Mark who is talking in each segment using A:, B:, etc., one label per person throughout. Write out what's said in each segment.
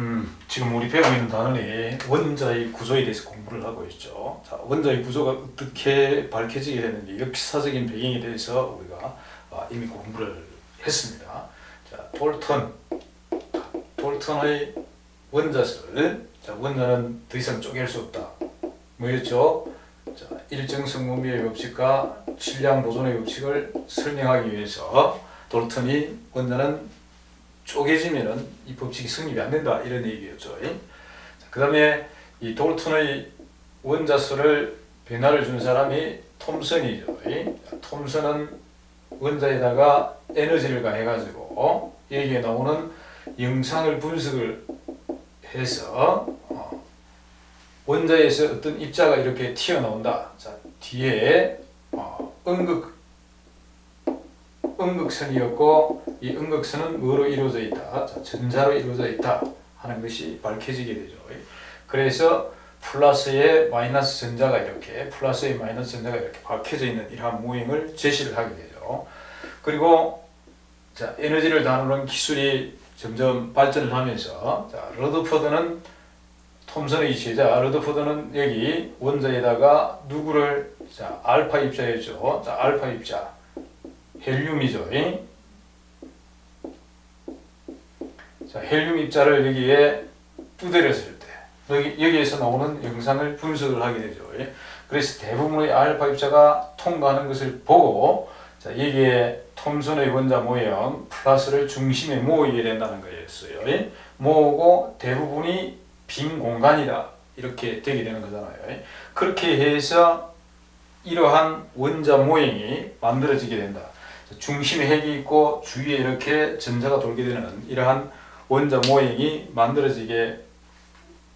A: 음, 지금 우리 배우고 있는 단원이 원자의 구조에 대해서 공부를 하고 있죠. 자, 원자의 구조가 어떻게 밝혀지게 되는지 역사적인 배경에 대해서 우리가 아, 이미 공부를 했습니다. 자, 돌턴, 돌턴의 원자설. 자, 원자는 더 이상 쪼갤 수 없다. 뭐였죠? 자, 일정 성분비의 법칙과 질량 보존의 법칙을 설명하기 위해서 돌턴이 원자는 쪼개지면은 이 법칙이 성립이 안 된다 이런 얘기였죠. 그 다음에 이 돌턴의 원자수를 변화를 준 사람이 톰슨이죠. 톰슨은 원자에다가 에너지를 가해가지고 여기에 나오는 영상을 분석을 해서 어, 원자에서 어떤 입자가 이렇게 튀어나온다. 자 뒤에 어, 음극 음극선이었고 이 음극선은 뭐로 이루어져 있다? 자, 전자로 이루어져 있다 하는 것이 밝혀지게 되죠. 그래서 플러스에 마이너스 전자가 이렇게 플러스에 마이너스 전자가 이렇게 밝혀져 있는 이러한 모형을 제시를 하게 되죠. 그리고 자, 에너지를 다루는 기술이 점점 발전을 하면서 자, 러드포드는 톰슨의 제자 러드포드는 여기 원자에다가 누구를 자, 알파 입자였죠. 자, 알파 입자 헬륨이죠. 잉? 자, 헬륨 입자를 여기에 두드렸을 때 여기, 여기에서 나오는 영상을 분석을 하게 되죠. 예? 그래서 대부분의 알파 입자가 통과하는 것을 보고 자, 여기에 톰슨의 원자 모형 플러스를 중심에 모으게 된다는 거였어요. 예? 모으고 대부분이 빈 공간이다. 이렇게 되게 되는 거잖아요. 예? 그렇게 해서 이러한 원자 모형이 만들어지게 된다. 중심에 핵이 있고 주위에 이렇게 전자가 돌게 되는 이러한 원자 모형이 만들어지게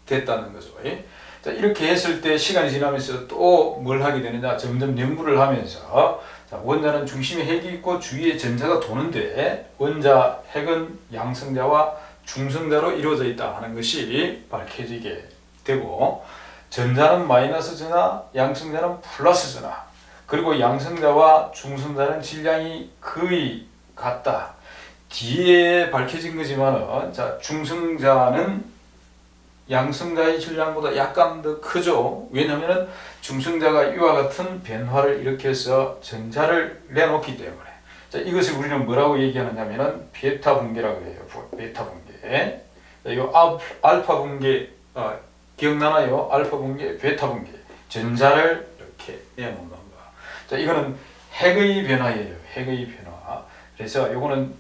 A: 됐다는 거죠. 예? 자, 이렇게 했을 때 시간이 지나면서 또 뭘 하게 되느냐 점점 연구를 하면서 자, 원자는 중심에 핵이 있고 주위에 전자가 도는데 원자 핵은 양성자와 중성자로 이루어져 있다 하는 것이 밝혀지게 되고 전자는 마이너스 전화, 양성자는 플러스 전화 그리고 양성자와 중성자는 질량이 거의 같다. 뒤에 밝혀진 거지만은 자 중성자는 양성자의 질량보다 약간 더 크죠. 왜냐하면 중성자가 이와 같은 변화를 일으켜서 전자를 내놓기 때문에 자 이것을 우리는 뭐라고 얘기하느냐면은 베타 분계라고 해요. 베타. 자, 이거 알파 분계 어, 기억나나요? 알파 분계, 베타 분계. 전자를 이렇게 내놓는 거. 자, 이거는 핵의 변화예요. 핵의 변화. 그래서 이거는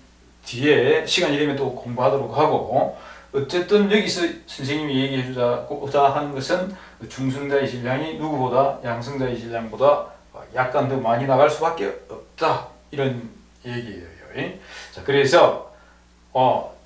A: 뒤에 시간이 되면 또 공부하도록 하고 어쨌든 여기서 선생님이 얘기해 주자고자 하는 것은 중성자의 질량이 누구보다 양성자의 질량보다 약간 더 많이 나갈 수밖에 없다 이런 얘기예요. 자 그래서 어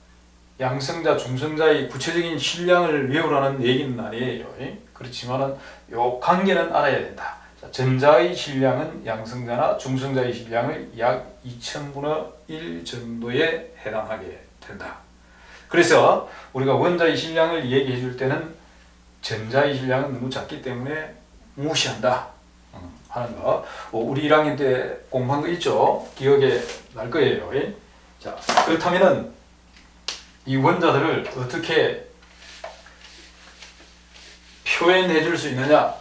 A: 양성자 중성자의 구체적인 질량을 외우라는 얘기는 아니에요. 그렇지만은 요 관계는 알아야 된다. 전자의 질량은 양성자나 중성자의 질량의 약 2000분의 1 정도에 해당하게 된다. 그래서 우리가 원자의 질량을 얘기해 줄 때는 전자의 질량은 너무 작기 때문에 무시한다 음, 하는 거. 어, 우리 1학년 때 공부한 거 있죠? 기억에 날 거예요. 예? 자, 그렇다면은 이 원자들을 어떻게 표현해 줄 수 있느냐?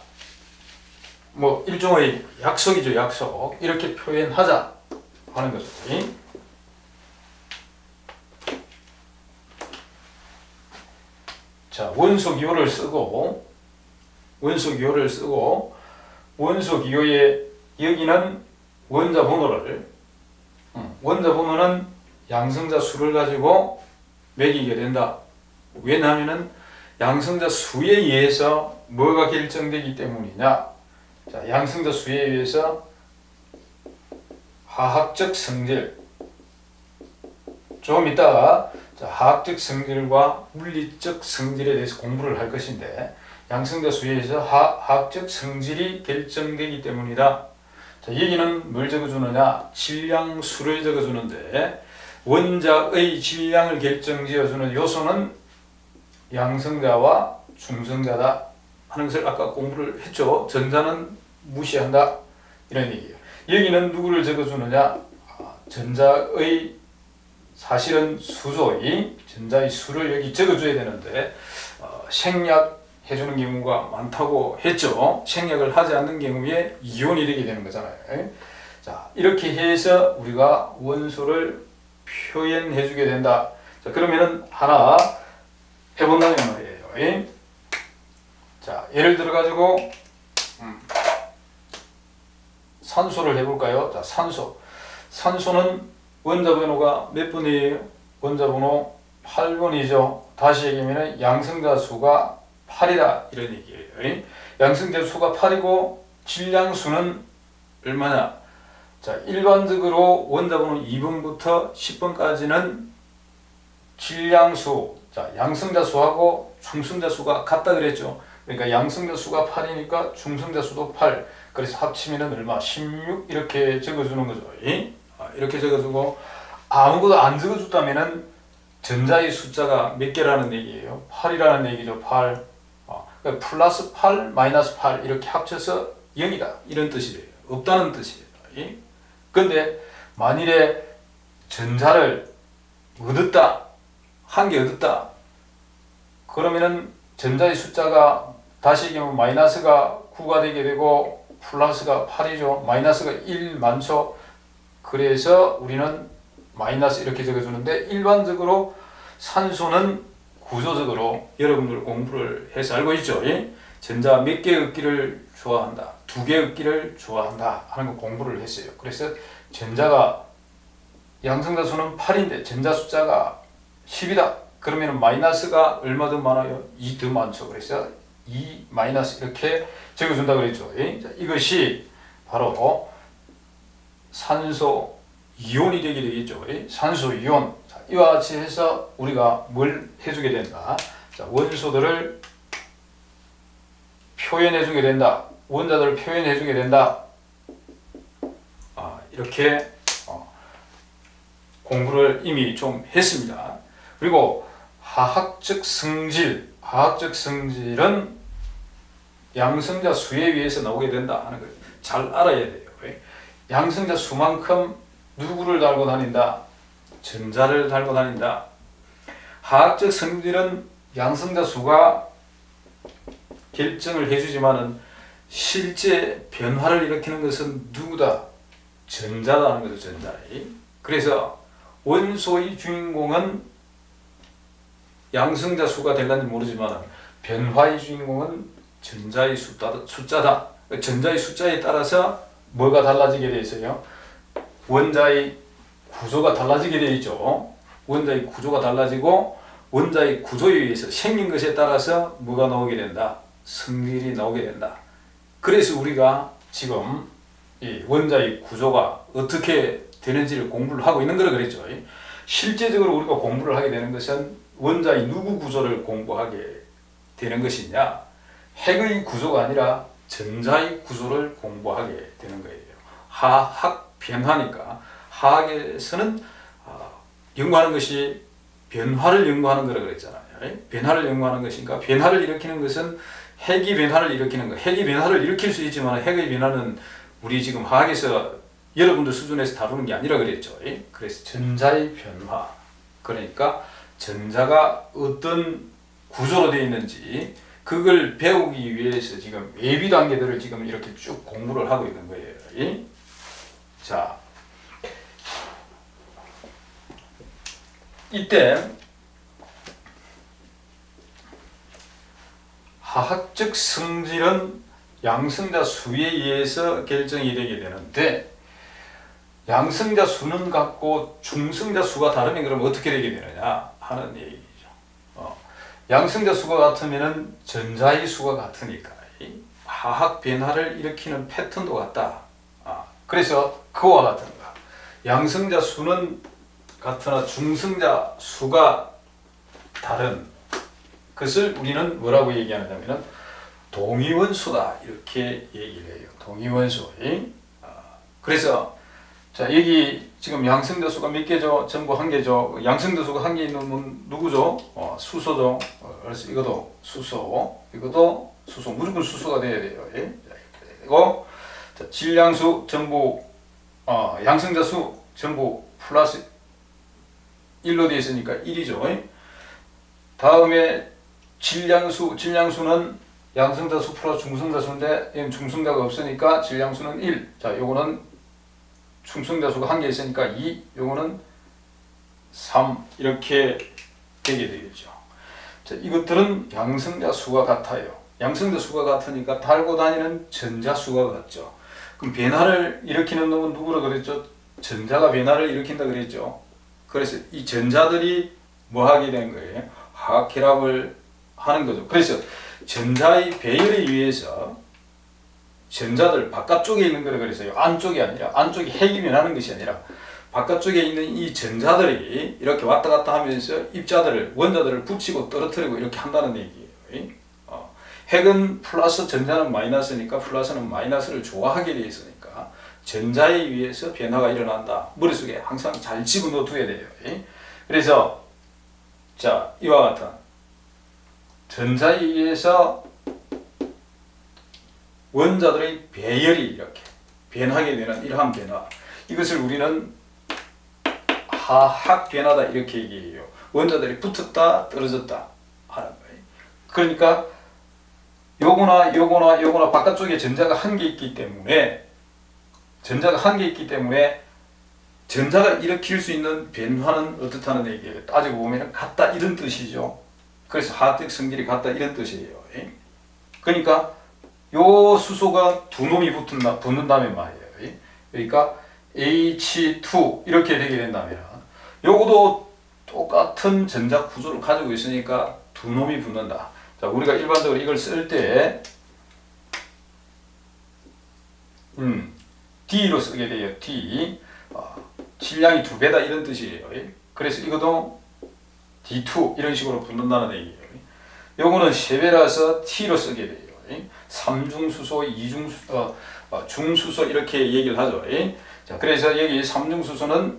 A: 뭐 일종의 약속이죠 약속 이렇게 표현하자 하는 거죠. 자 원소 기호를 쓰고 원소 기호를 쓰고 원소 기호에 여기는 원자 번호를 원자 번호는 양성자 수를 가지고 매기게 된다. 왜냐하면 양성자 수에 의해서 뭐가 결정되기 때문이냐? 자, 양성자 수에 의해서 화학적 성질 조금 이따가 자, 화학적 성질과 물리적 성질에 대해서 공부를 할 것인데 양성자 수에 의해서 화, 화학적 성질이 결정되기 때문이다. 자, 여기는 뭘 적어주느냐? 질량 수를 적어주는데 원자의 질량을 결정지어주는 요소는 양성자와 중성자다. 하는 것을 아까 공부를 했죠. 전자는 무시한다. 이런 얘기예요. 여기는 누구를 적어주느냐? 아, 전자의 사실은 수소의 전자의 수를 여기 적어줘야 되는데 어, 생략 해주는 경우가 많다고 했죠. 생략을 하지 않는 경우에 이온이 되게 되는 거잖아요. 자 이렇게 해서 우리가 원소를 표현해주게 된다. 자 그러면은 하나 해본다는 말이에요. 자 예를 들어 가지고 음, 산소를 해볼까요? 자 산소 산소는 원자 번호가 몇 번이에요? 원자 번호 8번이죠. 다시 얘기하면 양성자 수가 8이다 이런 얘기예요. 양성자 수가 8이고 질량수는 얼마냐? 자 일반적으로 원자 번호 2번부터 10번까지는 질량수, 자 양성자 수하고 중성자 수가 같다 그랬죠. 그러니까 양성자 수가 8이니까 중성자 수도 8. 그래서 합치면은 얼마? 16 이렇게 적어주는 거죠. 아, 이렇게 적어주고 아무것도 안 적어줬다면은 전자의 숫자가 몇 개라는 얘기예요? 8이라는 얘기죠. 8. 어, 그러니까 플러스 8, 마이너스 8 이렇게 합쳐서 0이다. 이런 뜻이래요. 없다는 뜻이에요. 근데 만일에 전자를 얻었다. 한 개 얻었다. 그러면은 전자의 숫자가 다시 얘기하면 마이너스가 9가 되게 되고 플러스가 8이죠. 마이너스가 1 많죠. 그래서 우리는 마이너스 이렇게 적어주는데 일반적으로 산소는 구조적으로 여러분들 공부를 해서 알고 있죠. 예? 전자 몇개 얻기를 좋아한다. 두개 얻기를 좋아한다. 하는 거 공부를 했어요. 그래서 전자가 양성자 수는 8인데 전자 숫자가 10이다. 그러면 마이너스가 얼마 더 많아요? 2 더 많죠. 그래서 2 마이너스 이렇게 적어준다 그랬죠. 예? 자, 이것이 바로 산소 이온이 되게 되겠죠. 예? 산소 이온. 자, 이와 같이 해서 우리가 뭘 해주게 된다. 자, 원소들을 표현해주게 된다. 원자들을 표현해주게 된다. 아, 이렇게 어, 공부를 이미 좀 했습니다. 그리고 화학적 성질, 화학적 성질은 양성자 수에 의해서 나오게 된다 하는 걸 잘 알아야 돼요. 양성자 수만큼 누구를 달고 다닌다? 전자를 달고 다닌다. 화학적 성질은 양성자 수가 결정을 해주지만은 실제 변화를 일으키는 것은 누구다? 전자다는 거죠, 전자. 그래서 원소의 주인공은 양성자 수가 될는지 모르지만 변화의 주인공은 전자의 숫자다. 전자의 숫자에 따라서 뭐가 달라지게 돼 있어요? 원자의 구조가 달라지게 되어 있죠. 원자의 구조가 달라지고 원자의 구조에 의해서 생긴 것에 따라서 뭐가 나오게 된다? 성질이 나오게 된다. 그래서 우리가 지금 이 원자의 구조가 어떻게 되는지를 공부를 하고 있는 거라 그랬죠. 실제적으로 우리가 공부를 하게 되는 것은 원자의 누구 구조를 공부하게 되는 것이냐? 핵의 구조가 아니라 전자의 구조를 공부하게 되는 거예요. 화학 변화니까 화학에서는 어, 연구하는 것이 변화를 연구하는 거라 그랬잖아요. 변화를 연구하는 것인가? 변화를 일으키는 것은 핵이 변화를 일으키는 거. 핵이 변화를 일으킬 수 있지만 핵의 변화는 우리 지금 화학에서 여러분들 수준에서 다루는 게 아니라 그랬죠. 그래서 전자의 변화. 그러니까 전자가 어떤 구조로 되어 있는지 그걸 배우기 위해서 지금 예비 단계들을 지금 이렇게 쭉 공부를 하고 있는 거예요. 자, 이때 화학적 성질은 양성자 수에 의해서 결정이 되게 되는데 양성자 수는 같고 중성자 수가 다르면 그럼 어떻게 되게 되느냐 하는 얘기. 양성자 수가 같으면 전자의 수가 같으니까 화학 변화를 일으키는 패턴도 같다. 아, 그래서 그와 같은 거. 양성자 수는 같으나 중성자 수가 다른 것을 우리는 뭐라고 얘기하냐면 동위원수다 이렇게 얘기를 해요. 동위원수. 아, 그래서 자 여기 지금 양성자수가 몇 개죠? 전부 한 개죠. 양성자수가 한 개 있는 분 누구죠? 어, 수소죠. 어, 이것도 수소, 이것도 수소, 무조건 수소가 돼야 돼요. 예? 되고 자, 질량수 전부 어, 양성자수 전부 플러스 1로 되어 있으니까 1이죠. 다음에 질량수, 질량수는 양성자수 플러스 중성자수인데 얘는 중성자가 없으니까 질량수는 1. 자, 요거는 중성자수가 한 개 있으니까 2. 요거는 3. 이렇게 되게 되겠죠. 자, 이것들은 양성자 수가 같아요. 양성자 수가 같으니까 달고 다니는 전자 수가 같죠. 그럼 변화를 일으키는 놈은 누구라 그랬죠? 전자가 변화를 일으킨다 그랬죠. 그래서 이 전자들이 뭐 하게 된 거예요? 화학 결합을 하는 거죠. 그래서 전자의 배열에 의해서 전자들 바깥쪽에 있는 거라 그랬어요. 안쪽이 아니라 안쪽이 핵이 변하는 것이 아니라 바깥쪽에 있는 이 전자들이 이렇게 왔다 갔다 하면서 입자들을 원자들을 붙이고 떨어뜨리고 이렇게 한다는 얘기예요. 어, 핵은 플러스 전자는 마이너스니까 플러스는 마이너스를 좋아하게 되어 있으니까 전자에 의해서 변화가 일어난다. 머릿속에 항상 잘 집어넣어 둬야 돼요. 그래서 자 이와 같은 전자에 의해서 원자들의 배열이 이렇게 변하게 되는 이러한 변화 이것을 우리는 하학 변화다 이렇게 얘기해요. 원자들이 붙었다 떨어졌다 하는 거예요. 그러니까 요거나 요거나 요거나 바깥쪽에 전자가 한 개 있기 때문에 전자가 한 개 있기 때문에 전자가 일으킬 수 있는 변화는 어떻다는 얘기예요. 따지고 보면 같다 이런 뜻이죠. 그래서 화학적 성질이 같다 이런 뜻이에요. 예? 그러니까 요 수소가 두 놈이 붙는다, 붙는다면 말이에요. 예? 그러니까 H2 이렇게 되게 된다면 요거도 똑같은 전자 구조를 가지고 있으니까 두 놈이 붙는다. 자, 우리가 일반적으로 이걸 쓸 때, 음, D로 쓰게 돼요. D. 어, 질량이 두 배다 이런 뜻이에요. 예? 그래서 이것도 D2 이런 식으로 붙는다는 얘기예요. 요거는 세 배라서 T로 쓰게 돼요. 예? 삼중수소, 이중수, 어, 어, 중수소 이렇게 얘기를 하죠. 예? 자, 그래서 여기 삼중수소는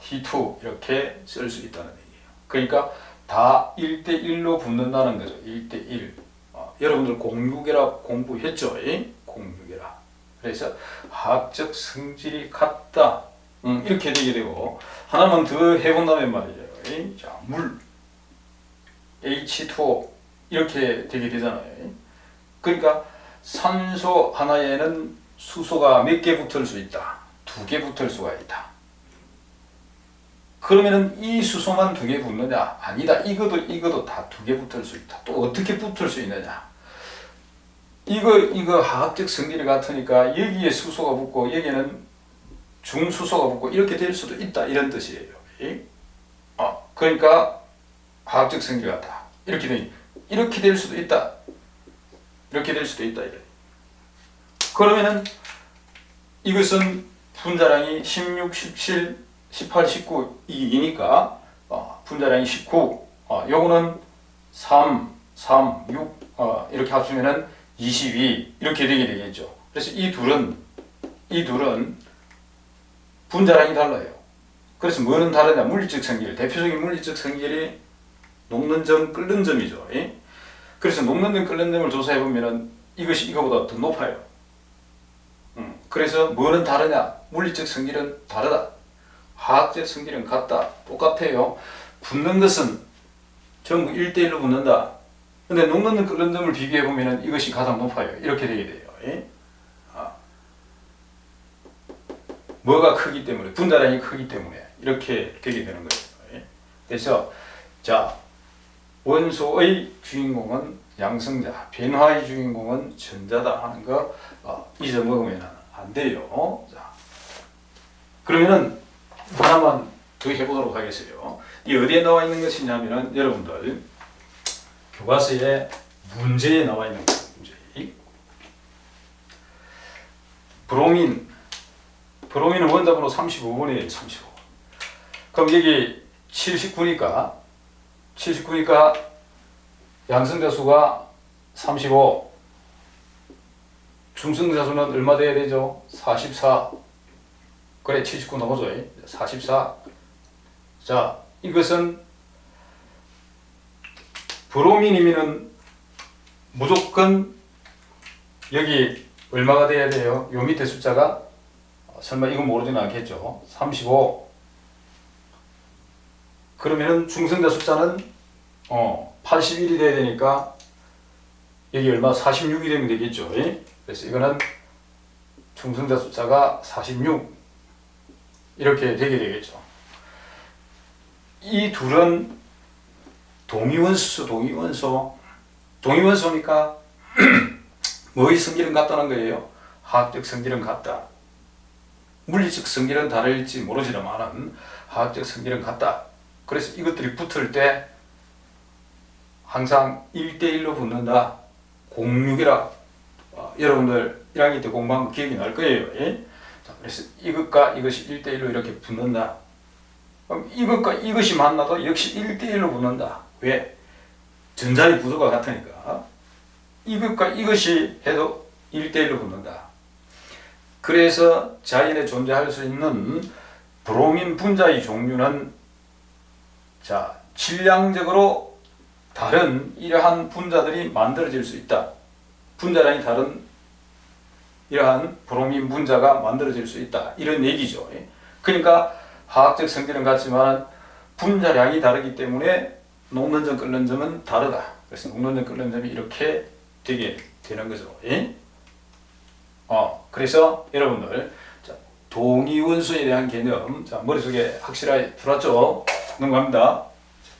A: T2 이렇게 쓸 수 있다는 얘기예요. 그러니까 다 1대1로 붙는다는 거죠. 1대1. 어, 여러분들 공유계라 공부했죠? 예? 공유계라. 그래서 화학적 성질이 같다. 음, 이렇게 되게 되고 하나만 더 해본다면 말이죠. 예? 자, 물 H2O 이렇게 되게 되잖아요. 예? 그러니까 산소 하나에는 수소가 몇 개 붙을 수 있다. 두 개 붙을 수가 있다. 그러면은 이 수소만 두 개 붙느냐? 아니다. 이것도 이것도 다 두 개 붙을 수 있다. 또 어떻게 붙을 수 있느냐? 이거 이거 화학적 성질이 같으니까 여기에 수소가 붙고 여기에는 중수소가 붙고 이렇게 될 수도 있다 이런 뜻이에요. 예? 어, 그러니까 화학적 성질 같다. 이렇게 되 이렇게 될 수도 있다. 이렇게 될 수도 있다 이래. 그러면은 이것은 분자량이 16, 17, 18, 19 이기니까 어, 분자량이 19. 어, 요거는 3, 3, 6 어, 이렇게 합치면은 22 이렇게 되게 되겠죠. 그래서 이 둘은 이 둘은 분자량이 달라요. 그래서 뭐는 다르냐? 물리적 성질. 대표적인 물리적 성질이 녹는 점, 끓는 점이죠. 예? 그래서 녹는 점, 끓는 점을 조사해 보면은 이것이 이거보다 더 높아요. 음, 그래서 뭐는 다르냐? 물리적 성질은 다르다. 화학적 성질은 같다. 똑같아요. 붙는 것은 전부 1대1로 붙는다. 근데 녹는 끓는 점을 비교해 보면은 이것이 가장 높아요. 이렇게 되게 돼요. 예? 아. 뭐가 크기 때문에 분자량이 크기 때문에 이렇게 되게 되는 거예요. 예? 그래서 자 원소의 주인공은 양성자, 변화의 주인공은 전자다 하는 거 어, 잊어먹으면 안 돼요. 자, 그러면은 하나만 더 해보도록 하겠어요. 이 어디에 나와 있는 것이냐면은 여러분들 교과서에 문제에 나와 있는 거예요. 문제. 브로민 브로민은 원자번호 35번이에요. 35번. 그럼 여기 79니까 79니까 양성자 수가 35 중성자 수는 얼마 돼야 되죠? 44 그래 79 넘어져 44 자, 이것은 브로민이면은 무조건 여기 얼마가 돼야 돼요? 요 밑에 숫자가 어, 설마 이건 모르지는 않겠죠? 35 그러면은 중성자 숫자는 어 81이 돼야 되니까 여기 얼마 46이 되면 되겠죠. 예? 그래서 이거는 중성자 숫자가 46 이렇게 되게 되겠죠. 이 둘은 동위원수, 동위원소. 동위원소니까 뭐의 성질은 같다는 거예요? 화학적 성질은 같다. 물리적 성질은 다를지 모르지만은 화학적 성질은 같다. 그래서 이것들이 붙을 때 항상 1대1로 붙는다. 공육이라 어, 여러분들 1학년 때 공부한 거 기억이 날 거예요. 예? 자, 그래서 이것과 이것이 1대1로 이렇게 붙는다. 그럼 이것과 이것이 만나도 역시 1대1로 붙는다. 왜? 전자의 구조가 같으니까. 이것과 이것이 해도 1대1로 붙는다. 그래서 자연에 존재할 수 있는 브로민 분자의 종류는 자, 질량적으로 다른 이러한 분자들이 만들어질 수 있다. 분자량이 다른 이러한 브로민 분자가 만들어질 수 있다. 이런 얘기죠. 그러니까 화학적 성질은 같지만 분자량이 다르기 때문에 녹는 점 끓는 점은 다르다. 그래서 녹는 점 끓는 점이 이렇게 되게 되는 거죠. 예? 어, 그래서 여러분들 자, 동위원소에 대한 개념 자, 머릿속에 확실하게 들었죠? 넘어갑니다. 자,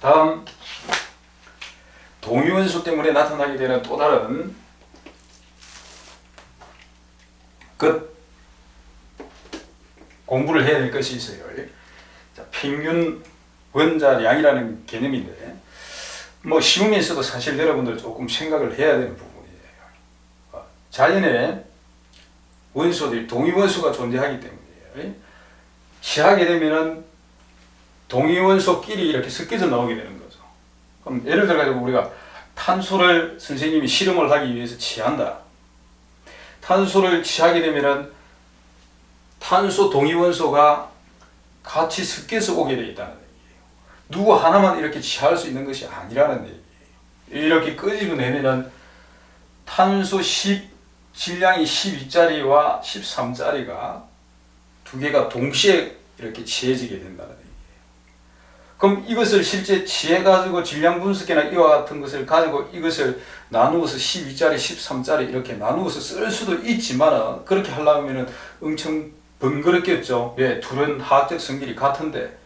A: 다음 동위원소 때문에 나타나게 되는 또 다른 그 공부를 해야 될 것이 있어요. 자, 평균 원자량이라는 개념인데 뭐 시험에서도 사실 여러분들 조금 생각을 해야 되는 부분이에요. 어, 자연에 원소들이 동위원소가 존재하기 때문이에요. 취하게 되면은 동위원소끼리 이렇게 섞여서 나오게 되는 거죠. 그럼 예를 들어 가지고 우리가 탄소를 선생님이 실험을 하기 위해서 취한다. 탄소를 취하게 되면은 탄소 동위원소가 같이 섞여서 오게 돼 있다는 얘기예요. 누구 하나만 이렇게 취할 수 있는 것이 아니라는 얘기예요. 이렇게 끄집어내면은 탄소 10 질량이 12짜리와 13짜리가 두 개가 동시에 이렇게 취해지게 된다는 얘기예요. 그럼 이것을 실제 취해 가지고 질량 분석이나 이와 같은 것을 가지고 이것을 나누어서 12짜리, 13짜리 이렇게 나누어서 쓸 수도 있지만 그렇게 하려면 엄청 번거롭겠죠. 왜? 둘은 화학적 성질이 같은데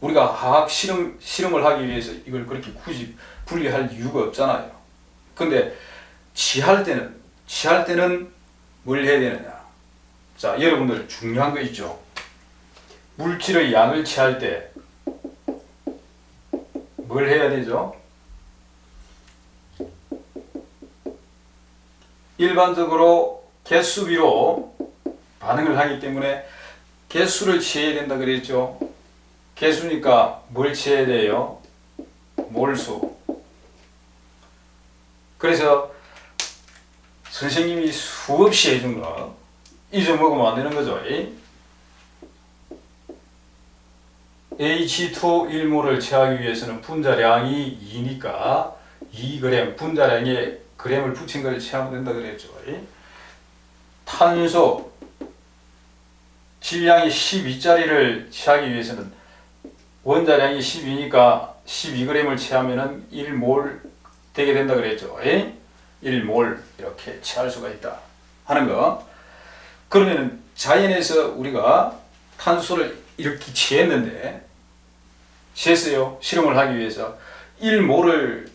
A: 우리가 화학 실험, 실험을 하기 위해서 이걸 그렇게 굳이 분리할 이유가 없잖아요. 근데 취할 때는 취할 때는 뭘 해야 되느냐? 자, 여러분들 중요한 거 있죠. 물질의 양을 취할 때 뭘 해야 되죠? 일반적으로 개수비로 반응을 하기 때문에 개수를 취해야 된다 그랬죠. 개수니까 뭘 취해야 돼요? 몰수. 그래서 선생님이 수없이 해준 거 잊어먹으면 안 되는 거죠. H2 1몰을 취하기 위해서는 분자량이 2니까 2g 분자량에 g을 붙인 걸 취하면 된다 그랬죠. 탄소 질량이 12짜리를 취하기 위해서는 원자량이 12니까 12g을 취하면은 1몰 되게 된다 그랬죠. 1몰 이렇게 취할 수가 있다 하는 거. 그러면은 자연에서 우리가 탄소를 이렇게 취했는데 취했어요. 실험을 하기 위해서 1몰을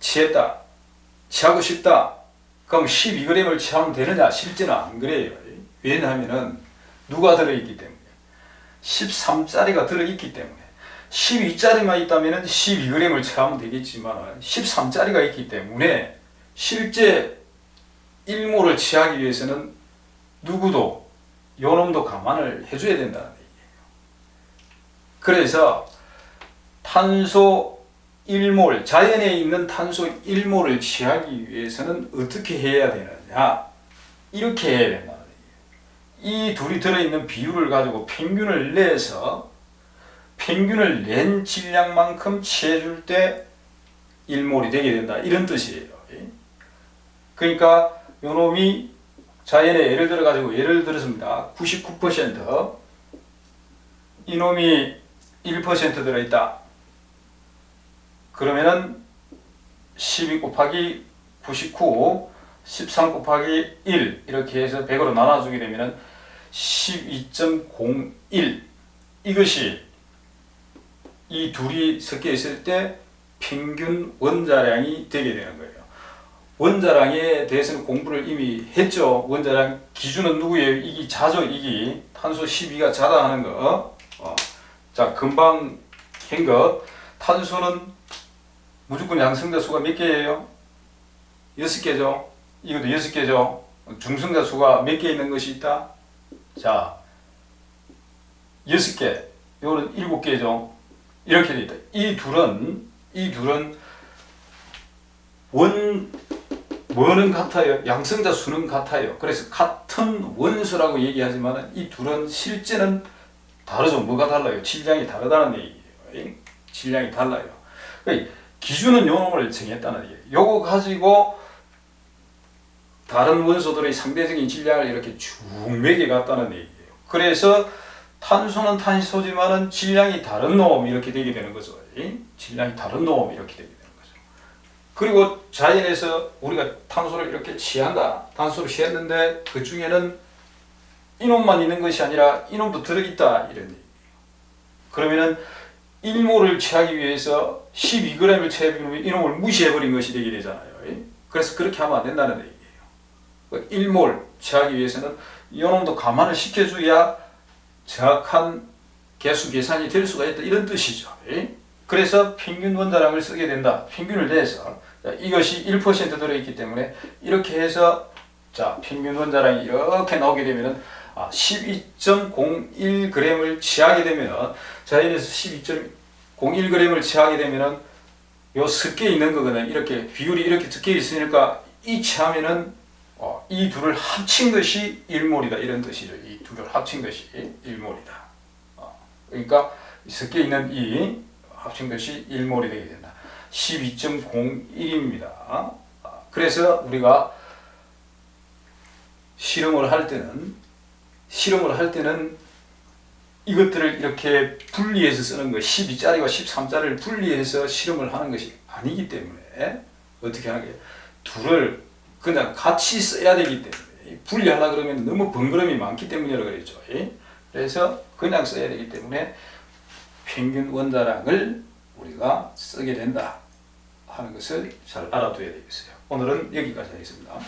A: 취했다. 취하고 싶다. 그럼 12g을 취하면 되느냐? 실제는 안 그래요. 왜냐하면은 누가 들어있기 때문에 13짜리가 들어있기 때문에 12짜리만 있다면 12g을 취하면 되겠지만 13짜리가 있기 때문에 실제 1몰을 취하기 위해서는 누구도 요놈도 감안을 해줘야 된다는 얘기예요. 그래서 탄소 1몰, 자연에 있는 탄소 1몰을 취하기 위해서는 어떻게 해야 되느냐? 이렇게 해야 얘기예요. 이 둘이 들어있는 비율을 가지고 평균을 내서 평균을 낸 질량만큼 취해줄 때 1몰이 되게 된다. 이런 뜻이에요. 그러니까 요놈이 자연에 예를 들어 가지고 예를 들었습니다. 99% 이놈이 1% 들어있다. 그러면은 12 곱하기 99, 13 곱하기 1 이렇게 해서 100으로 나눠주게 되면은 12.01 이것이 이 둘이 섞여 있을 때 평균 원자량이 되게 되는 거예요. 원자량에 대해서는 공부를 이미 했죠. 원자량 기준은 누구예요? 이기 자죠. 이기 탄소 12가 자다 하는 거. 어. 자 금방 한 거. 탄소는 무조건 양성자 수가 몇 개예요? 여섯 개죠. 이것도 여섯 개죠. 중성자 수가 몇 개 있는 것이 있다? 자, 여섯 개. 요거는 일곱 개죠. 이렇게 돼 있다. 이 둘은 이 둘은 원 뭐는 같아요. 양성자 수는 같아요. 그래서 같은 원소라고 얘기하지만 이 둘은 실제는 다르죠. 뭐가 달라요? 질량이 다르다는 얘기예요. 질량이 달라요. 그러니까 기준은 요놈을 정했다는 얘기예요. 요거 가지고 다른 원소들의 상대적인 질량을 이렇게 쭉 매겨갔다는 얘기예요. 그래서 탄소는 탄소지만은 질량이 다른 놈 이렇게 되게 되는 거죠. 질량이 다른 놈 이렇게 되게 되는 거죠. 그리고 자연에서 우리가 탄소를 이렇게 취한다. 탄소를 취했는데 그 중에는 이놈만 있는 것이 아니라 이놈도 들어있다 이런 얘기예요. 그러면은 1몰을 취하기 위해서 12g을 취해버리면 이놈을 무시해버린 것이 되게 되잖아요. 그래서 그렇게 하면 안 된다는 얘기예요. 1몰 취하기 위해서는 이놈도 감안을 시켜줘야 정확한 개수 계산이 될 수가 있다 이런 뜻이죠. 그래서 평균 원자량을 쓰게 된다. 평균을 내서 자, 이것이 1% 들어있기 때문에 이렇게 해서 자 평균 원자량이 이렇게 나오게 되면은 아, 12.01g을 취하게 되면은 자연에서 12.01g을 취하게 되면은 요 섞여 있는 거거든. 이렇게 비율이 이렇게 섞여 있으니까 이 취하면은 어, 이 둘을 합친 것이 1몰이다 이런 뜻이죠. 이 둘을 합친 것이 1몰이다. 어, 그러니까 섞여 있는 이 합친 것이 1몰이 되게 된다. 12.01입니다. 그래서 우리가 실험을 할 때는 실험을 할 때는 이것들을 이렇게 분리해서 쓰는 거 12짜리와 13짜리를 분리해서 실험을 하는 것이 아니기 때문에 어떻게 하는 거예요? 둘을 그냥 같이 써야 되기 때문에 분리하려 그러면 너무 번거로움이 많기 때문이라고 그랬죠. 그래서 그냥 써야 되기 때문에 평균 원자량을 우리가 쓰게 된다 하는 것을 잘 알아둬야 되겠어요. 오늘은 여기까지 하겠습니다.